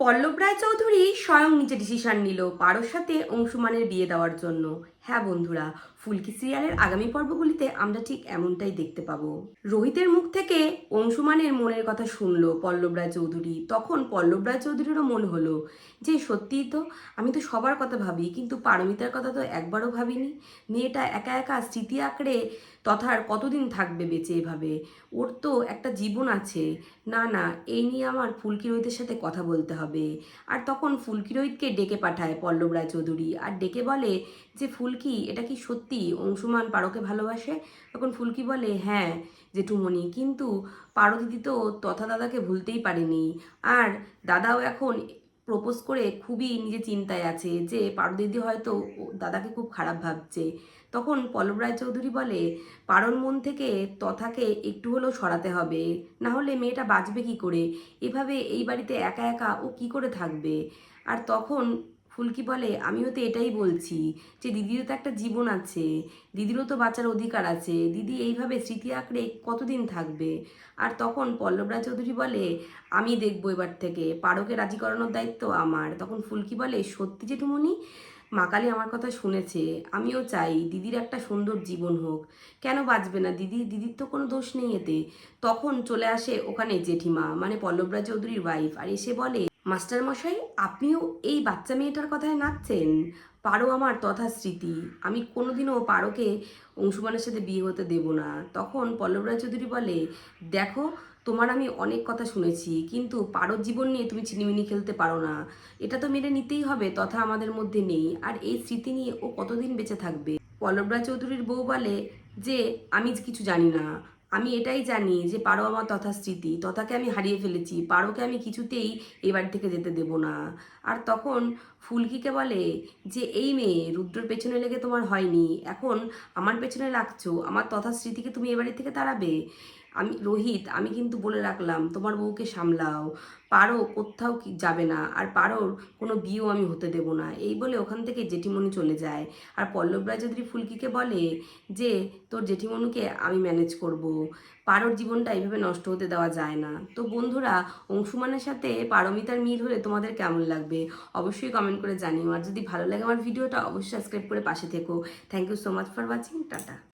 পল্লব রায় চৌধুরী স্বয়ং নিজে ডিসিশন নিল পারোর সাথে অংশুমানের বিয়ে দেওয়ার জন্য। হ্যাঁ বন্ধুরা, ফুলকি সিরিয়ালের আগামী পর্বগুলিতে আমরা ঠিক এমনটাই দেখতে পাবো। রোহিতের মুখ থেকে অংশুমানের মনের কথা শুনলো পল্লব রায় চৌধুরী। তখন পল্লব রায় চৌধুরীরও মন হলো যে, সত্যিই তো, আমি তো সবার কথা ভাবি, কিন্তু পারমিতার কথা তো একবারও ভাবিনি। মেয়েটা একা একা স্মৃতি আঁকড়ে তথার কতদিন থাকবে বেঁচে এভাবে? ওর তো একটা জীবন আছে। না না, এই নিয়ে আমার ফুলকি রোহিতের সাথে কথা বলতে হবে। আর তখন ফুলকি রোহিতকে ডেকে পাঠায় পল্লব রায় চৌধুরী। আর ডেকে বলে যে ফুলকি, এটা কি সত্যি? অংশুমান পারোকে ভালোবাসে? তখন ফুলকি বলে হ্যাঁ জেঠুমণি, কিন্তু পারো দিদি তো তথা দাদাকে ভুলতেই পারেনি। আর দাদাও এখন প্রপোজ করে খুবই নিজে চিন্তায় আছে যে পারো দিদি হয়তো দাদাকে খুব খারাপ ভাবছে। তখন পল্লব রায়চৌধুরী বলে পারোর মন থেকে তথাকে একটু হলেও সরাতে হবে। না হলে মেয়েটা বাঁচবে কি করে? এভাবে এই বাড়িতে একা একা ও কি করে থাকবে? আর তখন ফুলকি বলে, আমিও তো এটাই বলছি যে দিদিরও তো একটা জীবন আছে, দিদিরও তো বাঁচার অধিকার আছে, দিদি এইভাবে স্মৃতি আঁকড়ে কতদিন থাকবে? আর তখন পল্লব রায় চৌধুরী বলে, আমি দেখব এবার থেকে, পারকে রাজি করানোর দায়িত্ব আমার। তখন ফুলকি বলে, সত্যি জেঠুমণি? মা কালী আমার কথা শুনেছে, আমিও চাই দিদির একটা সুন্দর জীবন হোক। কেন বাঁচবে না দিদি? দিদির তো কোনো দোষ নেই এতে। তখন চলে আসে ওখানে জেঠিমা মানে পল্লব রায় চৌধুরীর ওয়াইফ আর এসে বলে মাস্টার মশাই, আপনিও এই বাচ্চা মেয়েটার কথায় নাচছেন। পারো আমার তথা স্মৃতি আমি কোনোদিনও পারোকে অংশুমানের সাথে বিয়ে হতে দেব না। তখন পল্লবরায় চৌধুরী বলে, দেখো, তোমার আমি অনেক কথা শুনেছি, কিন্তু পারোর জীবন নিয়ে তুমি চিনিমিনি খেলতে পারো না। এটা তো মেনে নিতেই হবে, তথা আমাদের মধ্যে নেই। আর এই স্মৃতি নিয়ে ও কতদিন বেঁচে থাকবে? পল্লব রায় চৌধুরীর বউ বলে, যে, আমি কিছু জানি না। আমি এটাই জানি যে পারো আমার তথা স্মৃতি তথাকে আমি হারিয়ে ফেলেছি, পারোকে আমি কিছুতেই এই বাড়ি থেকে যেতে দেব না। আর তখন ফুলকিকে বলে যে, এই মেয়ে, রুদ্রর পেছনে লেগে তোমার হয়নি, এখন আমার পেছনে লাগছো, আমার তথা স্মৃতিকে তুমি এ বাড়ি থেকে তাড়াবে? আমি রোহিত, আমি কিন্তু বলে রাখলাম, তোমার বউকে সামলাও। পারো কোথাও কি যাবে না, আর পারোর কোনো বিয়েও আমি হতে দেব না। এই বলে ওখান থেকে জেঠিমণি চলে যায়। আর পল্লব চৌধুরী ফুলকিকে বলে যে, তোর জেঠিমণিকে আমি ম্যানেজ করব। পারোর জীবনটা এইভাবে নষ্ট হতে দেওয়া যায় না। তো বন্ধুরা, অংশুমানের সাথে পারমিতার মিল হলে তোমাদের কেমন লাগবে? অবশ্যই কমেন্ট করে জানিও। আর যদি ভালো লাগে আমার ভিডিওটা, অবশ্যই সাবস্ক্রাইব করে পাশে থেকো। Thank you so much for watching tata.